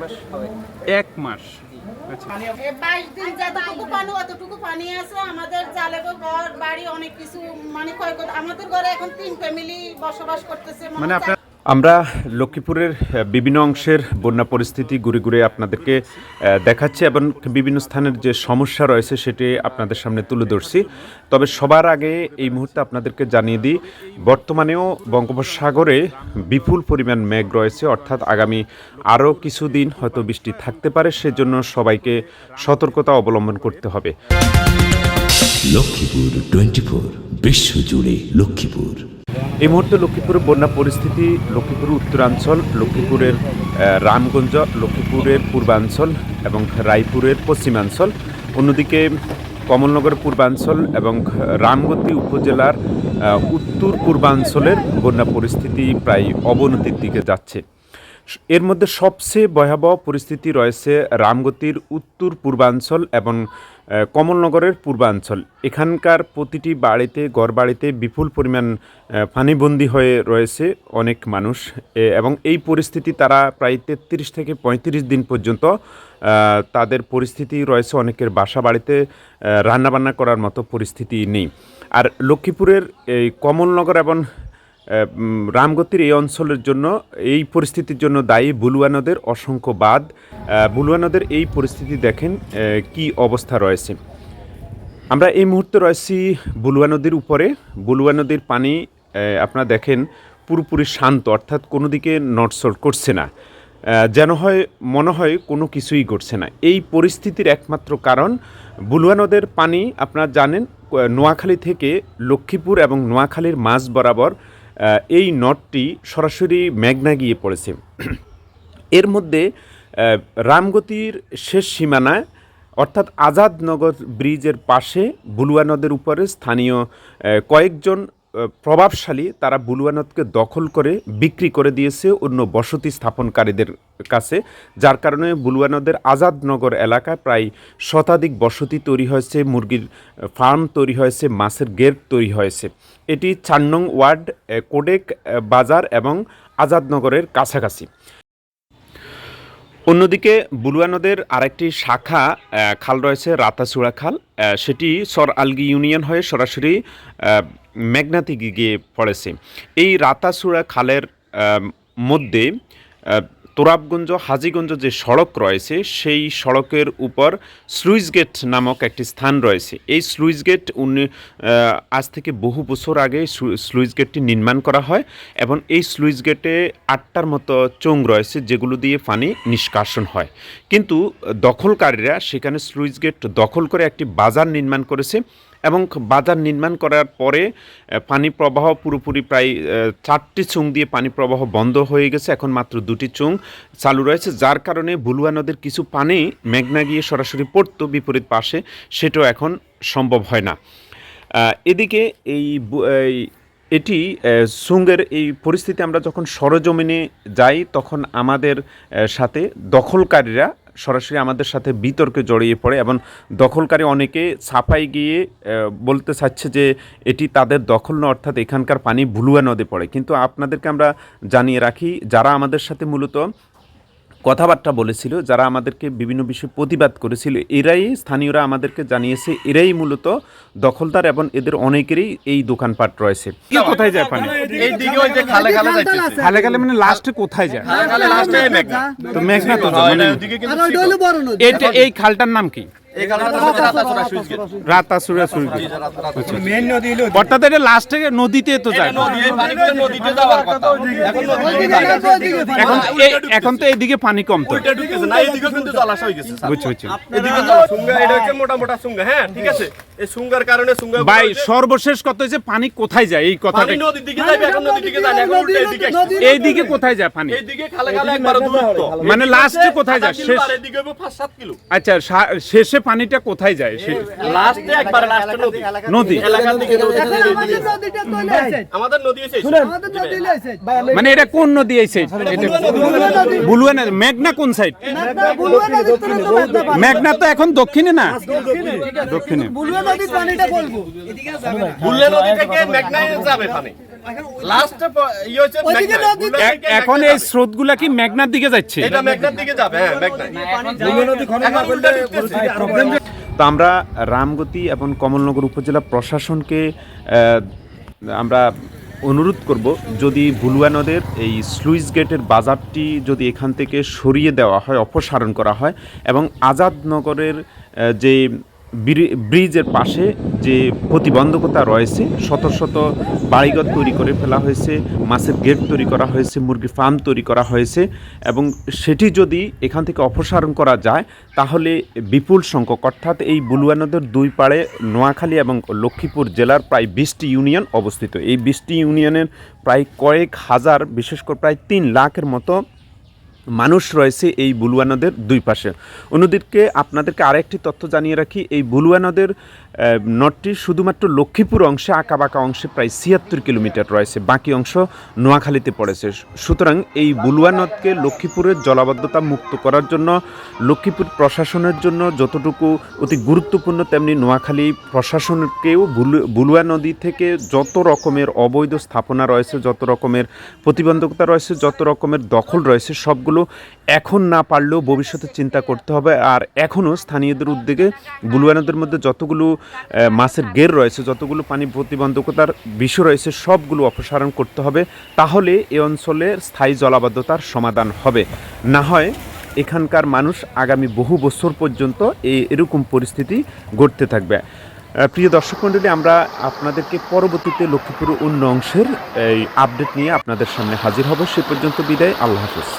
মাস এক মাস। আচ্ছা। দিন যতটুকু পানি অতটুকু পানি আছে। আমাদের জালেগো ঘর বাড়ি অনেক কিছু মানে ক্ষয়ক্ষতি আমাদের ঘরে এখন তিন ফ্যামিলি বসবাস করতেছে। মানে আপনার আমরা লক্ষ্মীপুরের বিভিন্ন অংশের বন্যা পরিস্থিতি ঘুরে ঘুরে আপনাদেরকে দেখাচ্ছি এবং বিভিন্ন স্থানের যে সমস্যা রয়েছে সেটি আপনাদের সামনে তুলে ধরছি। তবে সবার আগে এই মুহূর্তে আপনাদেরকে জানিয়ে দিই, বর্তমানেও বঙ্গোপসাগরে বিপুল পরিমাণ মেঘ রয়েছে, অর্থাৎ আগামী আরও কিছুদিন হয়তো বৃষ্টি থাকতে পারে, সেজন্য সবাইকে সতর্কতা অবলম্বন করতে হবে। লক্ষ্মীপুর টোয়েন্টি ফোর বিশ্বজুড়ে লক্ষ্মীপুর। এই মুহূর্তে লক্ষ্মীপুরের বন্যা পরিস্থিতি লক্ষ্মীপুরের উত্তরাঞ্চল, লক্ষ্মীপুরের রামগঞ্জ, লক্ষ্মীপুরের পূর্বাঞ্চল এবং রায়পুরের পশ্চিমাঞ্চল। অন্যদিকে কমলনগর পূর্বাঞ্চল এবং রামগতি উপজেলার উত্তর পূর্বাঞ্চলের বন্যা পরিস্থিতি প্রায় অবনতির দিকে যাচ্ছে। এর মধ্যে সবচেয়ে ভয়াবহ পরিস্থিতি রয়েছে রামগতির উত্তর পূর্বাঞ্চল এবং কমলনগরের পূর্বাঞ্চল। এখানকার প্রতিটি বাড়িতে গড় বাড়িতে বিপুল পরিমাণ আহ, পানিবন্দী হয়ে রয়েছে অনেক মানুষ এবং এই পরিস্থিতি তারা প্রায় তেত্রিশ থেকে পঁয়ত্রিশ দিন পর্যন্ত তাদের পরিস্থিতি রয়েছে অনেকের বাসা বাড়িতে রান্নাবান্না করার মতো পরিস্থিতি নেই। আর লক্ষ্মীপুরের এই কমলনগর এবং রামগতির এই অঞ্চলের জন্য এই পরিস্থিতির জন্য দায়ী বুলুয়া নদের অসংখ্য আহ, বুলুয়া নদের এই পরিস্থিতি দেখেন কি অবস্থা রয়েছে। আমরা এই মুহূর্তে রয়েছি বুলুয়া নদীর উপরে। বুলুয়া নদীর পানি আপনারা দেখেন পুরোপুরি শান্ত অর্থাৎ কোনো দিকে নটসট করছে না। যেন হয় মনে হয় কোনো কিছুই ঘটছে না। এই পরিস্থিতির একমাত্র কারণ বুলুয়া নদের পানি আপনারা জানেন নোয়াখালী থেকে লক্ষ্মীপুর এবং নোয়াখালীর মাঝ বরাবর এই নটটি সরাসরি মেঘনা গিয়ে পড়েছে। এর মধ্যে রামগতির শেষ সীমানায় অর্থাৎ আজাদনগর ব্রিজের পাশে বুলুয়া নদের উপরে স্থানীয় কয়েকজন প্রভাবশালী, তারা বুলুয়া নদকে দখল করে, বিক্রি করে দিয়েছে অন্য বসতি স্থাপনকারীদের কাছে, যার কারণে বুলুয়ানদের আজাদনগর এলাকায় প্রায় শতাধিক বসতি তৈরি হয়েছে, মুরগির ফার্ম তৈরি হয়েছে, মাছের গেট তৈরি হয়েছে। এটি চার নং ওয়ার্ড কোডেক বাজার এবং আজাদনগরের কাছাকাছি। অন্যদিকে বুলুয়া নদের আরেকটি শাখা খাল রয়েছে রাতাচূড়া খাল সেটি সর আলগি ইউনিয়ন হয়ে সরাসরি মেঘনাতে গিয়ে পড়েছে এই রাতাচূড়া খালের মধ্যে তোরাবগঞ্জ, হাজিগঞ্জ যে সড়ক রয়েছে, সেই সড়কের উপর স্লুইস গেট নামক একটি স্থান রয়েছে। এই স্লুইস গেট উনি আজ থেকে বহু বছর আগে স্লু- স্লুইস গেটটি নির্মাণ করা হয় এবং এই স্লুইস গেটে আটটার মতো চোং রয়েছে, যেগুলো দিয়ে পানি নিষ্কাশন হয়। কিন্তু দখলকারীরা সেখানে স্লুইস গেট দখল করে একটি বাজার নির্মাণ করেছে। এবং বাজার নির্মাণ করার পরে পানি প্রবাহ পুরোপুরি প্রায় চারটি চুং দিয়ে পানি প্রবাহ বন্ধ হয়ে গেছে। এখন মাত্র দুটি চুং চালু রয়েছে, যার কারণে বুলুয়া নদের কিছু পানি মেঘনা গিয়ে সরাসরি পড়তো, বিপরীত পাশে। সেটাও এখন সম্ভব হয় না। এদিকে এই এটি সুঙ্গের এই পরিস্থিতি আমরা যখন সরজমিনে যাই, তখন আমাদের সাথে দখলকারীরা সরাসরি আমাদের সাথে বিতর্কে জড়িয়ে পড়ে এবং দখলকারী অনেকে ছাপাই গিয়ে বলতে চাচ্ছে যে এটি তাদের দখল নয়, অর্থাৎ এখানকার পানি ভুলুয়া নদে পড়ে। কিন্তু আপনাদেরকে আমরা জানিয়ে রাখি, যারা আমাদের সাথে মূলত কথাবার্তা বলেছিল যারা আমাদেরকে বিভিন্ন বিষয়ে প্রতিবাদ করেছিল এরাই স্থানীয়রা আমাদেরকে জানিয়েছে এরাই মূলত দখলদার এবং এদের অনেকেরই এই দোকানপাট রয়েছে। কোথায় যায় পানি? এই দিকে ওই যে খালে খালে যাইতেছে। খালে খালে মানে লাস্টে কোথায় যায়? খালে লাস্টে মেঘনা। তো মেঘনা তো মানে এই খালটার নাম কি? সুরগি অর্থাৎ এটা লাস্টে নদীতে তো যায় এখন। এখন তো এইদিকে পানি কম তো। হয়ে। বুঝছি মোটা মোটা সুঙ্গা। হ্যাঁ ঠিক আছে। এই সুঙ্গার কারণে সুঙ্গা ভাই সর্বশেষ কত হয়েছে পানি কোথায় যায়? এই কথাটা পানি নদীর দিকে যাবে এখন নদীর দিকে যায় এখন উল্টো এদিকে আসছে। এইদিকে কোথায় যায় পানি? এইদিকে খালে খালে একবার দূরত্ব। মানে লাস্টে কোথায় যায়? শেষ- শেষ এদিকে হবে পাঁচ সাত কিলো। আচ্ছা শেষে পানিটা কোথায় যায়? লাস্টে একবার লাস্টে নদী। নদী। এলাকার দিকে আমাদের নদী এসে আমাদের নদী লইছে মানে এটা কোন নদী এই সাইড বুলুয়া নদী। মেঘনা কোন সাইড মেঘনা তো এখন দক্ষিণে না? দক্ষিণে। বুলুয়া নদীর পানিটা বলব। বুল্লে নদী থেকে মেঘনায় যাবে পানি। ইয়ে এখন এই যাবে। স্রোতগুলা কি মেঘনার দিকে যাচ্ছে? এটা মেঘনার দিকে যাবে হ্যাঁ। তো আমরা রামগতি এবং কমলনগর উপজেলা প্রশাসনকে আমরা অনুরোধ করব যদি ভুলুয়া নদের এই স্লুইস গেটের বাজারটি যদি এখান থেকে সরিয়ে দেওয়া হয় অপসারণ করা হয় এবং আজাদনগরের যে ব্রিজের পাশে যে প্রতিবন্ধকতা রয়েছে, শত শত বাড়িঘর তৈরি করে ফেলা হয়েছে, মাছের গেট তৈরি করা হয়েছে মুরগি ফার্ম তৈরি করা হয়েছে এবং সেটি যদি এখান থেকে অপসারণ করা যায়, তাহলে বিপুল সংখ্যক, অর্থাৎ এই বুলুয়া নদের দুই পাড়ে নোয়াখালী এবং লক্ষ্মীপুর জেলার প্রায় বিশটি ইউনিয়ন অবস্থিত। এই বিশটি ইউনিয়নের প্রায় কয়েক হাজার, বিশেষ করে প্রায় তিন লাখের মতো মানুষ রয়েছে এই বুলুয়া নদের দুই পাশে। অন্যদিকে আপনাদেরকে আরেকটি তথ্য জানিয়ে রাখি, এই বুলুয়া নদের আহ, নদটি শুধুমাত্র লক্ষ্মীপুর অংশে আঁকাবাঁকা অংশে প্রায় ছিয়াত্তর কিলোমিটার রয়েছে। বাকি অংশ নোয়াখালীতে পড়েছে। সুতরাং এই বুলুয়া নদকে লক্ষ্মীপুরের জলাবদ্ধতা মুক্ত করার জন্য লক্ষ্মীপুর প্রশাসনের জন্য যতটুকু অতি গুরুত্বপূর্ণ তেমনি নোয়াখালী প্রশাসনকেও বুলু- বুলুয়া নদী থেকে যত রকমের অবৈধ স্থাপনা রয়েছে যত রকমের প্রতিবন্ধকতা রয়েছে যত রকমের দখল রয়েছে সবগুলো এখন না পারলেও ভবিষ্যতে চিন্তা করতে হবে। আর এখনও স্থানীয়দের উদ্যোগে বুলুয়া নদের মধ্যে যতগুলো মাছের গের রয়েছে, যতগুলো পানি প্রতিবন্ধকতার বিষয় রয়েছে, সবগুলো অপসারণ করতে হবে, তাহলে এ অঞ্চলের স্থায়ী জলাবদ্ধতার সমাধান হবে। না হয় এখানকার মানুষ আগামী বহু বছর পর্যন্ত এই এরকম পরিস্থিতি ঘটতে থাকবে। প্রিয় দর্শক মণ্ডলী, আমরা আপনাদেরকে পরবর্তীতে লক্ষ্মীপুর অন্য অংশের এই আপডেট নিয়ে আপনাদের সামনে হাজির হব। সে পর্যন্ত বিদায়, আল্লাহ হাফিজ।